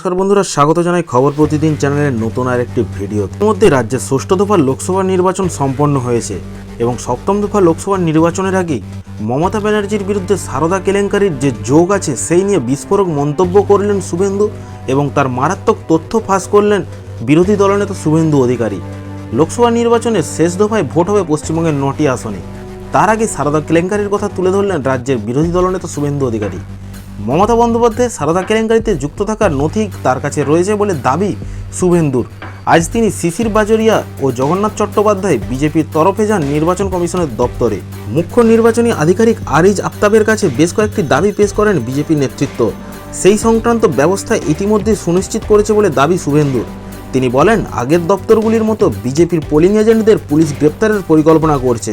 নমস্কার বন্ধুরা, স্বাগত জানাই খবর প্রতিদিন চ্যানেলের নতুন আর একটি ভিডিও মধ্যে রাজ্যের ষষ্ঠ দফা লোকসভা নির্বাচন সম্পন্ন হয়েছে এবং সপ্তম দফা লোকসভা নির্বাচনের আগে মমতা ব্যানার্জির বিরুদ্ধে সারদা কেলেঙ্কারির যে যোগ আছে, সেই নিয়ে বিস্ফোরক মন্তব্য করলেন শুভেন্দু এবং তার মারাত্মক তথ্য ফাঁস করলেন বিরোধী দলনেতা শুভেন্দু অধিকারী। লোকসভা নির্বাচনের শেষ দফায় ভোট হবে পশ্চিমবঙ্গের নটি আসনে। তার আগে সারদা কেলেঙ্কারির কথা তুলে ধরলেন রাজ্যের বিরোধী দলনেতা শুভেন্দু অধিকারী। মমতা বন্দ্যোপাধ্যায় সারদা কেলেঙ্কারিতে যুক্ত থাকার নথি তার কাছে রয়েছে বলে দাবি শুভেন্দুর। আজ তিনি শিশির বাজরিয়া ও জগন্নাথ চট্টোপাধ্যায় বিজেপির তরফে যান নির্বাচন কমিশনের দপ্তরে। মুখ্য নির্বাচনী আধিকারিক আরিজ আফতাবের কাছে বেশ কয়েকটি দাবি পেশ করেন বিজেপির নেতৃত্ব। সেই সংক্রান্ত ব্যবস্থা ইতিমধ্যে সুনিশ্চিত করেছে বলে দাবি শুভেন্দুর। তিনি বলেন, আগের দপ্তরগুলির মতো বিজেপির পোলিং এজেন্টদের পুলিশ গ্রেপ্তারের পরিকল্পনা করছে।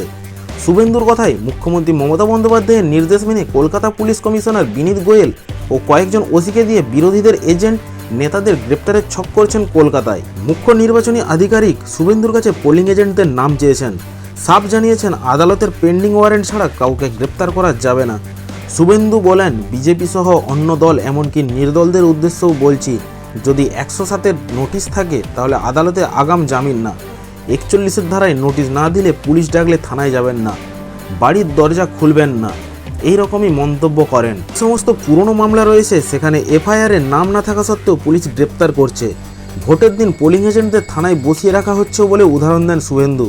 শুভেন্দুর কথায় মুখ্যমন্ত্রী মমতা বন্দ্যোপাধ্যায়ের নির্দেশ মেনে কলকাতা পুলিশ কমিশনার বিনীত গোয়েল ও কয়েকজন ওসিকে দিয়ে বিরোধীদের এজেন্ট নেতাদের গ্রেপ্তারের ছক করছেন কলকাতায়। মুখ্য নির্বাচনী আধিকারিক শুভেন্দুর কাছে পোলিং এজেন্টদের নাম চেয়েছেন। সাপ জানিয়েছেন, আদালতের পেন্ডিং ওয়ারেন্ট ছাড়া কাউকে গ্রেপ্তার করা যাবে না। শুভেন্দু বলেন, বিজেপি সহ অন্য দল এমনকি নির্দলদের উদ্দেশ্যেও বলছি, যদি একশো সাতের নোটিশ থাকে, তাহলে আদালতে আগাম জামিন না। একচল্লিশের ধারায় নোটিশ না দিলে পুলিশ ডাকলে থানায় যাবেন না, বাড়ির দরজা খুলবেন না। এই রকমই মন্তব্য করেন। সমস্ত পুরনো মামলা রয়েছে, সেখানে এফআইআরের নাম না থাকা সত্ত্বেও পুলিশ গ্রেপ্তার করছে। ভোটের দিন পোলিং এজেন্টদের থানায় বসিয়ে রাখা হচ্ছে বলে উদাহরণ দেন শুভেন্দু।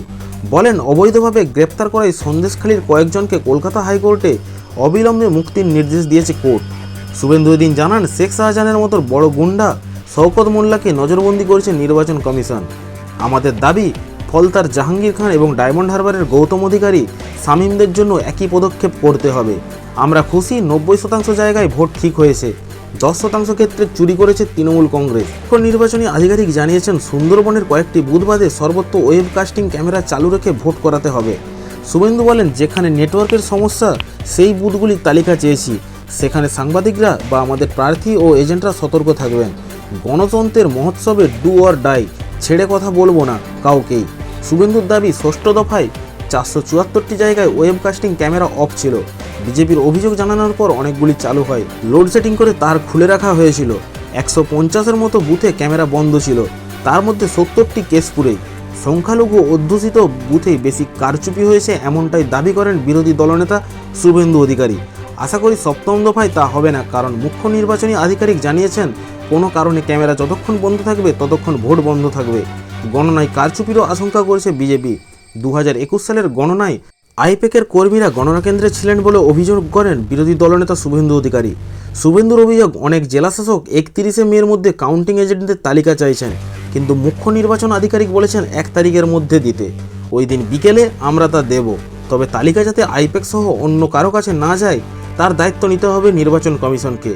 বলেন, অবৈধভাবে গ্রেপ্তার করায় সন্দেশখালীর কয়েকজনকে কলকাতা হাইকোর্টে অবিলম্বে মুক্তির নির্দেশ দিয়েছে কোর্ট। শুভেন্দু এদিন জানান, শেখ শাহজাহানের মতো বড় গুন্ডা শওকত মোল্লাকে নজরবন্দি করেছে নির্বাচন কমিশন। আমাদের দাবি ফলতার জাহাঙ্গীর খান এবং ডায়মন্ড হারবারের গৌতম অধিকারী শামীমদের জন্য একই পদক্ষেপ করতে হবে। আমরা খুশি, নব্বই শতাংশ জায়গায় ভোট ঠিক হয়েছে। দশ শতাংশ ক্ষেত্রে চুরি করেছে তৃণমূল কংগ্রেস। মুখ্য নির্বাচনী আধিকারিক জানিয়েছেন, সুন্দরবনের কয়েকটি বুথ বাদে সর্বত্র ওয়েবকাস্টিং ক্যামেরা চালু রেখে ভোট করাতে হবে। শুভেন্দু বলেন, যেখানে নেটওয়ার্কের সমস্যা, সেই বুথগুলির তালিকা চেয়েছি। সেখানে সাংবাদিকরা বা আমাদের প্রার্থী ও এজেন্টরা সতর্ক থাকবেন। গণতন্ত্রের মহোৎসবে ডু অর ডাই। ছেড়ে কথা বলব না কাউকেই। শুভেন্দুর দাবি, ষষ্ঠ দফায় চারশো চুয়াত্তরটি জায়গায় ওয়েবকাস্টিং ক্যামেরা অফ ছিল। বিজেপির অভিযোগ জানানোর পর অনেকগুলি চালু হয়। লোডশেডিং করে তার খুলে রাখা হয়েছিল। একশো পঞ্চাশের মতো বুথে ক্যামেরা বন্ধ ছিল। তার মধ্যে সত্তরটি কেশপুরেই সংখ্যালঘু অধ্যুষিত বুথেই বেশি কারচুপি হয়েছে এমনটাই দাবি করেন বিরোধী দলনেতা শুভেন্দু অধিকারী। আশা করি সপ্তম দফায় তা হবে না, কারণ মুখ্য নির্বাচনী আধিকারিক জানিয়েছেন কোনো কারণে ক্যামেরা যতক্ষণ বন্ধ থাকবে, ততক্ষণ ভোট বন্ধ থাকবে। গণনায় কারচুপিরও আশঙ্কা করেছে বিজেপি। দু হাজার একুশ সালের গণনায় আইপেকের কর্মীরা গণনা কেন্দ্রে ছিলেন বলে অভিযোগ করেন বিরোধী দলনেতা শুভেন্দু অধিকারী। শুভেন্দুর অভিযোগ, অনেক জেলাশাসক একত্রিশে মের মধ্যে কাউন্টিং এজেন্টদের তালিকা চাইছেন, কিন্তু মুখ্য নির্বাচন আধিকারিক বলেছেন এক তারিখের মধ্যে দিতে। ওই দিন বিকেলে আমরা তা দেব। তবে তালিকা যাতে আইপেক সহ অন্য কারও কাছে না যায়, তার দায়িত্ব নিতে হবে নির্বাচন কমিশনকে।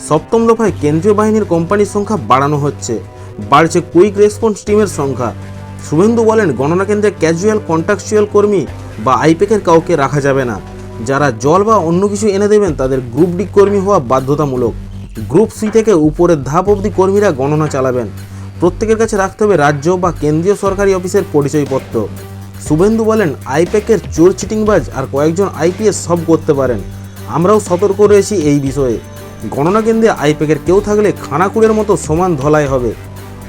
সপ্তম দফায় কেন্দ্রীয় বাহিনীর কোম্পানির সংখ্যা বাড়ানো হচ্ছে। বাড়ছে কুইক রেসপন্স টিমের সংখ্যা। শুভেন্দু বলেন, গণনা কেন্দ্রে ক্যাজুয়াল কন্ট্রাকচুয়াল কর্মী বা আইপেকের কাউকে রাখা যাবে না। যারা জল বা অন্য কিছু এনে দেবেন, তাদের গ্রুপ ডি কর্মী হওয়া বাধ্যতামূলক। গ্রুপ সি থেকে উপরের ধাপ অবধি কর্মীরা গণনা চালাবেন। প্রত্যেকের কাছে রাখতে হবে রাজ্য বা কেন্দ্রীয় সরকারি অফিসের পরিচয়পত্র। শুভেন্দু বলেন আইপ্যাকের চোর, চিটিংবাজ আর কয়েকজন আইপিএস সব করতে পারেন। আমরাও সতর্ক রয়েছি এই বিষয়ে। গণনা কেন্দ্রে আইপ্যাকের কেউ থাকলে খানাকুড়ের মতো সমান ধলাই হবে।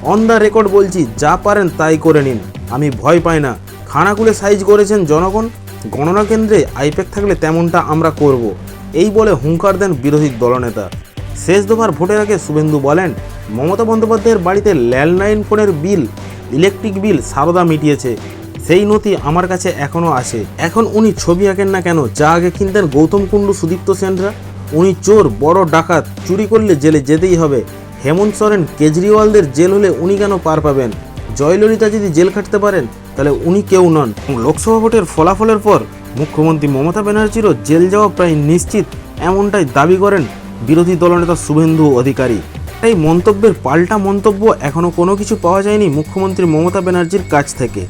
অন দ্য রেকর্ড বলছি, যা পারেন তাই করে নিন। আমি ভয় পাই না। খানাকুলে সাইজ করেছেন জনগণ। গণনা কেন্দ্রে আইপ্যাক থাকলে তেমনটা আমরা করব। এই বলে হুঙ্কার দেন বিরোধী দলনেতা। শেষ দফার ভোটের আগে শুভেন্দু বলেন, মমতা বন্দ্যোপাধ্যায়ের বাড়িতে ল্যান্ডলাইন ফোনের বিল, ইলেকট্রিক বিল সারদা মিটিয়েছে। সেই নথি আমার কাছে এখনও আছে এখন উনি ছবি আঁকেন না কেন? যা আগে কিনতেন গৌতম কুণ্ডু, সুদীপ্ত সেনরা। উনি চোর, বড় ডাকাত, চুরি করলে জেলে যেতেই হবে। হেমন্ত সরেন কেজরিওয়ালদের জেল হলে উনি কেন পার পাবেন? জয়ললিতা যদি জেল খাটতে পারেন, তাহলে উনি কেউ নন। লোকসভা ভোটের ফলাফলের পর মুখ্যমন্ত্রী মমতা ব্যানার্জিরও জেল যাওয়া প্রায় নিশ্চিত, এমনটাই দাবি করেন বিরোধী দলনেতা শুভেন্দু অধিকারী। এই মন্তব্যের পাল্টা মন্তব্য এখনও কোনো কিছু পাওয়া যায়নি মুখ্যমন্ত্রী মমতা ব্যানার্জির কাছ থেকে।